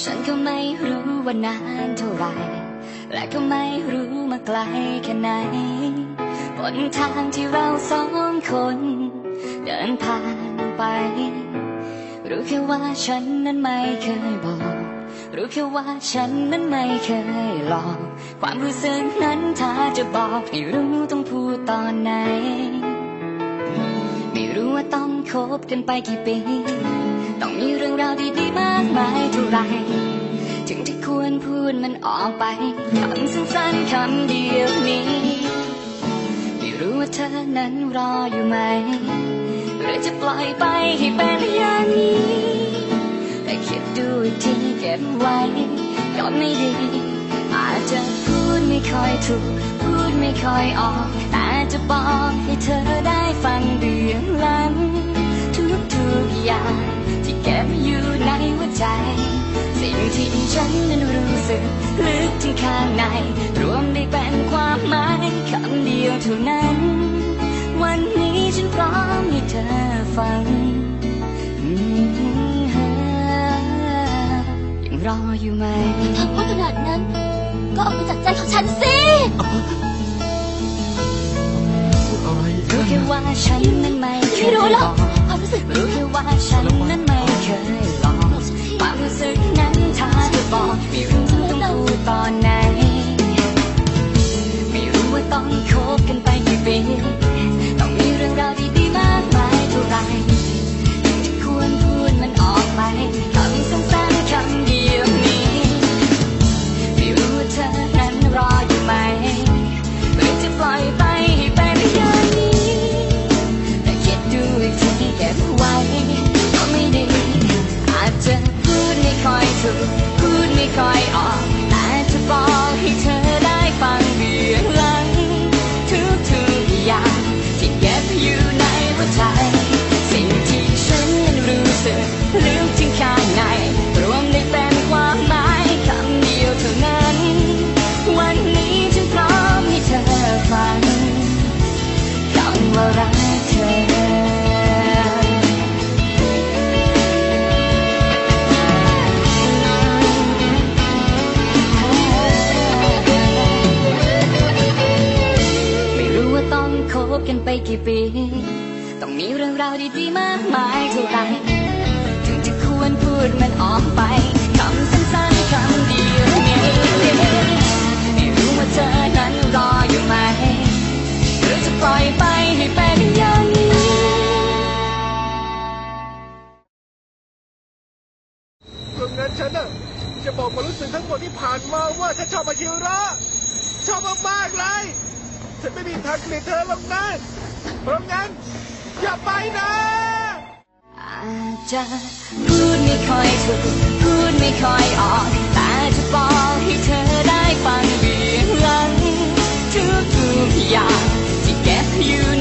ฉันก็ไม่รู้ว่านานเท่าไหรและก็ไม่รู้มาไกลแค่ไหนบนทางที่เราสองคน เดินผ่านไป รู้แค่ว่าฉันนั้นไม่เคยบอก รู้แค่ว่าฉันนั้นไม่เคยหลอก ความรู้สึกนั้นถ้าจะบอกไม่รู้ต้องพูดตอนไหน ไม่รู้ว่าต้องคบกันไปกี่ปี ต้องมีเรื่องราวดีๆมากมายเท่าไร ถึงที่ควรพูดมันออกไปคำสั้นๆคำเดียวนี้ไม่รู้ว่าเธอนั้นรออยู่ไหม หรือจะปล่อยไปให้เป็นอย่างนี้แต่คิดดูอีกทีเก็บไว้ก็ไม่ดี อาจจะพูดไม่ค่อยถูก พูดไม่ค่อยออก แต่จะบอกให้เธอได้ฟังเบื้องหลัง ทุกๆอย่าง ที่เก็บอยู่ในหัวใจ สิ่งที่ฉันนั้นรู้สึกลึกถึงข้างใน รวมได้เป็นความหมายคำเดียวเท่านั้น วันนี้ฉันพร้อมให้เธอฟังยังรออยู่ไหมถ้าพูดขนาดนั้น ก็ออกมาจากใจของฉันสิพูดอะไรรู้แค่ว่าฉันนั้นไม่ไม่รู้หรอก สึกรู้แค่ว่าฉันนั้นไม่เคยหลอกบอกฉันทีความรู้สึก ดไม่ค่อยอ ไปกี่ปี ต้องมีเรื่องราวดีๆมากมายเท่าไรถึงจะควรพูดมันออกไปคำสั้นๆคำเดียวนี้ไม่รู้ว่าเธอนั้นรออยู่ไหมหรือจะปล่อยไปให้เป็นอย่างนี้เรื่องนั้นฉันน่ะจะบอกความรู้สึกทั้งหมดที่ผ่านมาว่าฉันชอบอาชิระชอบมากๆเลย ฉันไม่มีทางเกลียดเธอหรอกนะเพราะงั้น อย่าไปนะอาจจะพูดไม่ค่อยถูกพูดไม่ค่อยออกแต่จะบอกให้เธอได้ฟังเบื้องหลังทุกๆอย่างที่เก็บอยู่